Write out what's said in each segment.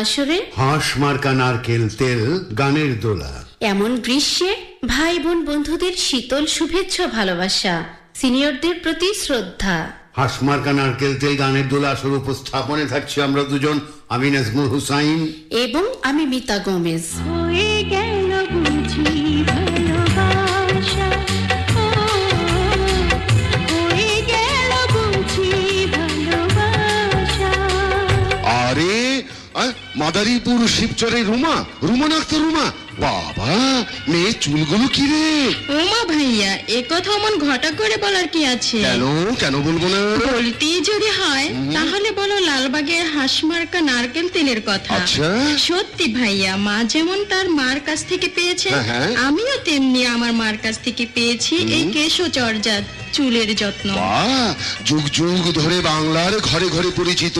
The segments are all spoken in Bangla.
আসরে হাঁস মার্কা নারকেল তেল গানের দোলা। এমন গ্রীষ্মে ভাই বোন বন্ধুদের শীতল শুভেচ্ছা ভালোবাসা সিনিয়রদের প্রতি শ্রদ্ধা। হাঁস মার্কা নারকেল তেল গানের দোলা আসর উপস্থাপনে থাকছি আমরা দুজন আমি নাজমুল হুসাইন। এবং আমি মিতা গোমেজ। হয়ে মাদারীপুর শিবচরে রুমা রুমা রুমা? বাবা মেয়ে চুলগুলো কি রে? ওমা ভাইয়া এ কথা অমন ঘটা করে বলার কি আছে? কেন? কেন বলব না? বলতেই যদি হয় তাহলে বলো লালবাগের হাঁসমার্কা নারকেল তেলের কথা। আচ্ছা। সত্যি ভাইয়া মা যেমন তার মার কাছ থেকে পেয়েছে হ্যাঁ, হ্যাঁ। আমিও তেমনি আমার মার কাছ থেকে পেয়েছি এই কেশচর্যা চুলের যত্ন। যুগ যুগ ধরে বাংলার ঘরে ঘরে পরিচিত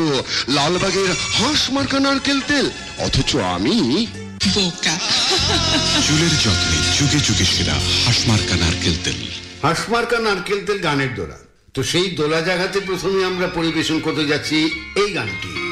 লালবাগের হাঁস মার্কা নারকেল তেল। অথচ আমি বোকা। চুলের যত্নে যুগে যুগে সেরা হাসমার্কা নারকেল তেল। হাসমার্কা নারকেল তেল গানের দোলা। তো সেই দোলা জায়গাতে প্রথমে আমরা পরিবেশন করতে যাচ্ছি এই গানটি।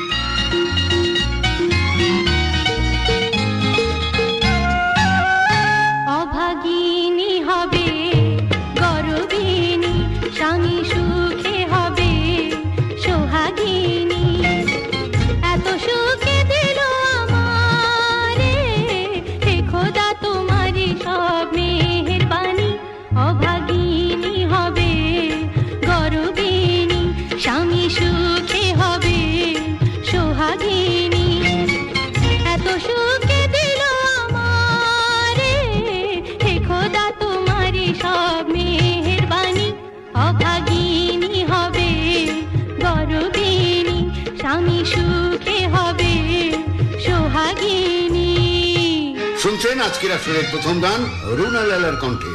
শুনছেন আজকের আসরের প্রথম গান রুনা লালার কণ্ঠে।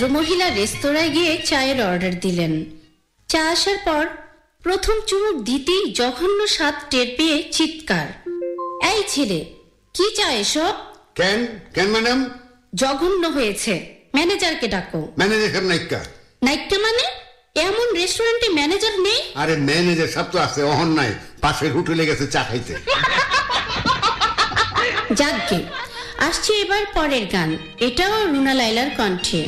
ভদ্রমহিলা রেস্তোরাঁয় গিয়ে চায়ের অর্ডার দিলেন। চা আসার পর প্রথম চুমুক দিতেই জঘন্য স্বাদ টের পেয়ে চিৎকার। এই ছেলে কি চা এসব? কেন? কেন ম্যাডাম? জঘন্য হয়েছে ম্যানেজারকে ডাকো। ম্যানেজার সাহেব নাইকা মানে? এমন রেস্টুরেন্টে ম্যানেজার নেই? আরে ম্যানেজার সব তো আছে অহন নাই পাশের হোটেলে গেছে চা খাইতে। যাকগে আসছে এবার পরের গান। এটাও রুনা লাইলার কণ্ঠে।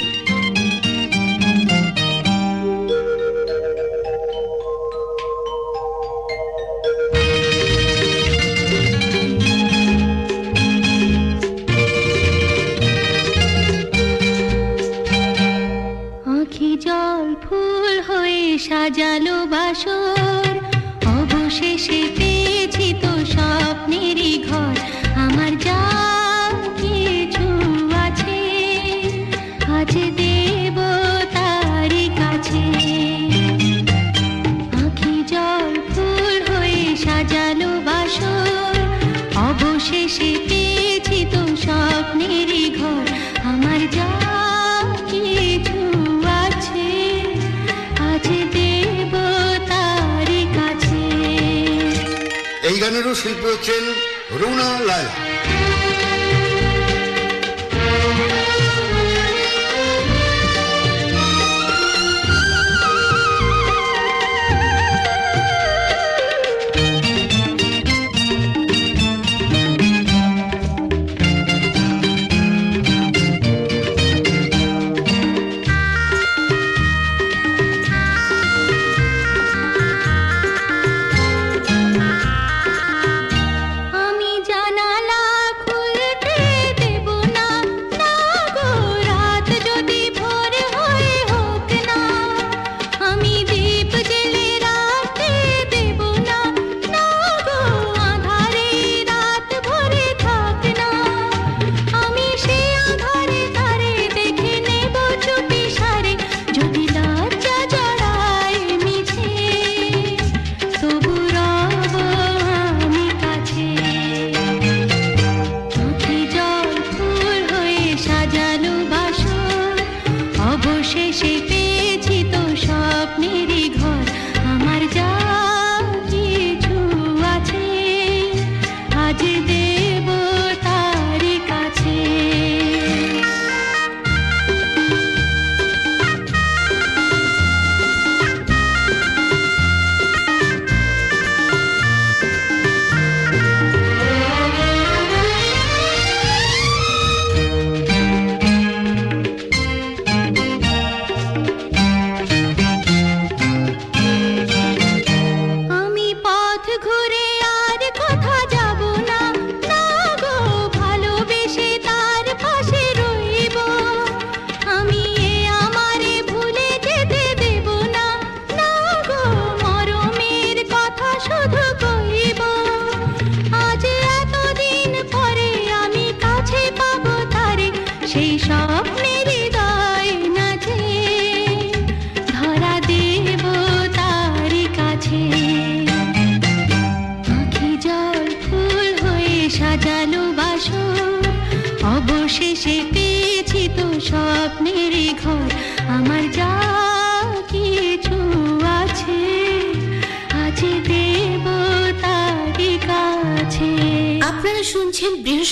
সাজালো বাসর। এই গানেরও শিল্পী হচ্ছেন রুনা লায়লা।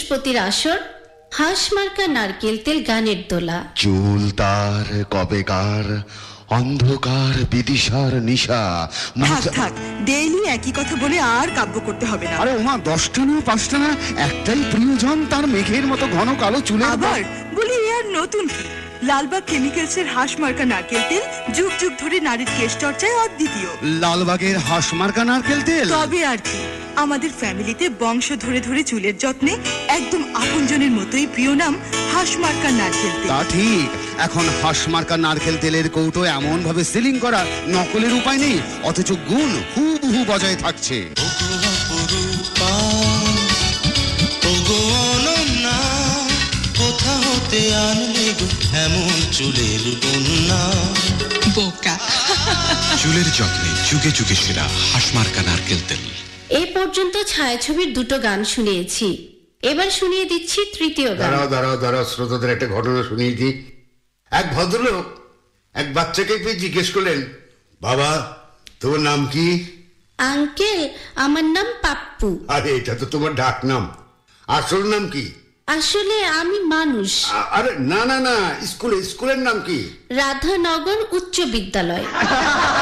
বৃহস্পতির আসর হাঁস মার্কা নারকেল তেল গানের দোলা। চুল তার কবেকার অন্ধকার বিদিশার নিশা। থাক থাক ডেইলি একই কথা বলে আর কাব্য করতে হবে না। আরে ওমা দশটা না পাঁচটা না একটাই প্রিয়জন তার মেঘের মতো ঘন কালো চুলের আবার বলি এ আর নতুন কি? লালবাগ কেমিক্যালস এর হাঁস মার্কা নারকেল তেল যুগ যুগ ধরে নারীর কেশ চর্চায় অদ্বিতীয়। লালবাগের হাঁসমার্কা নারকেল তেল? তবে আর কি আমাদের ফ্যামিলিতে বংশ ধরে ধরে চুলের যত্নে একদম আপনজনের মতোই প্রিয় নাম হাঁস মার্কা নারকেল তেল। তা ঠিক। এখন হাঁসমার্কা নারকেল তেলের কৌটো এমন ভাবে সিলিং করা নকলের উপায় নেই অথচ গুণ হুবহু বজায় থাকছে। না কোথা আনলে গো এমন চুলের বন্যা বোকা। চুলের যত্নে যুগে যুগে সেরা হাসমার্কা নারকেল তেল। এ পর্যন্ত ছায়াছবির দুটো গান শুনিয়েছি। এবার শুনিয়ে দিচ্ছি তৃতীয় গান। দাঁড়াও দাঁড়াও দাঁড়াও শ্রোতাদের একটা ঘটনা শুনিয়ে দিই। এক ভদ্রলোক এক বাচ্চাকে পেয়ে জিজ্ঞেস করলেন বাবা তোর নাম কি? আঙ্কেল আমার নাম পাপ্পু। আরে এটা তো তোমার ডাক নাম। আসল নাম কি? আসলে আমি মানুষ। আরে না না না স্কুলে স্কুলের নাম কি? রাধানগর উচ্চ বিদ্যালয়।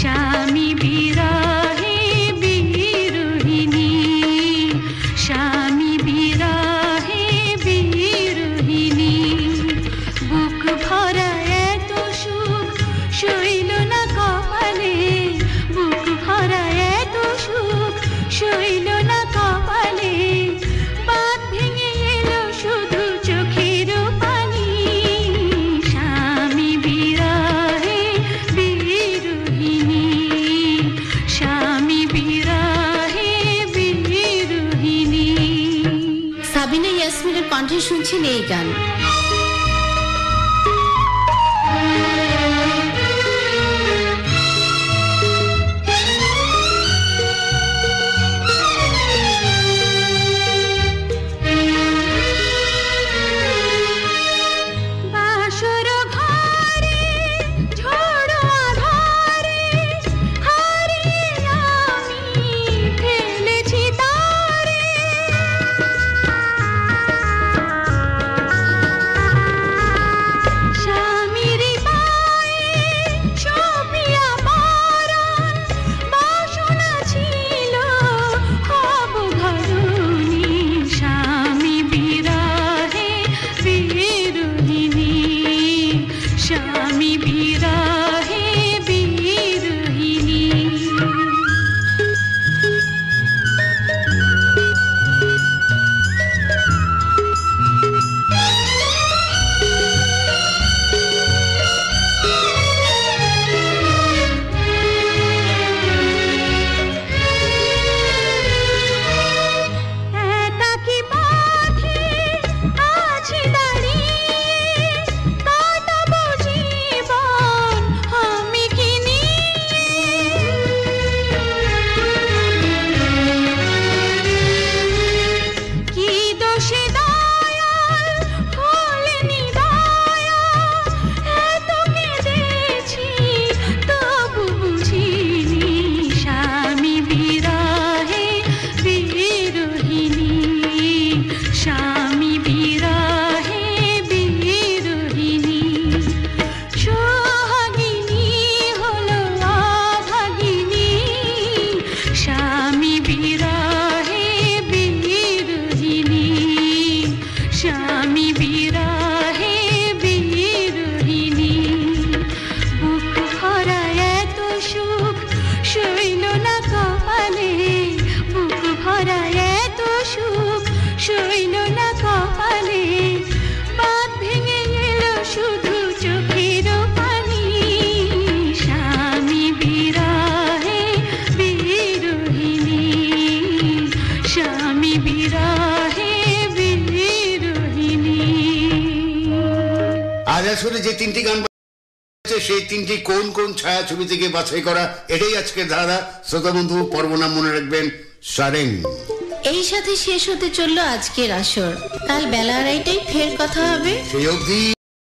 आशा Vegan. তিনটি গান সেই তিনটি কোন কোন ছায়া ছবি থেকে বাছাই করা? এটাই আজকের ধারা। শ্রোতা বন্ধু পর্ব নাম মনে রাখবেন সারেং। এই সাথে শেষ হতে চলল আজকের আসর। কাল বেলা আড়াইটাই ফের কথা হবে। সেই অবধি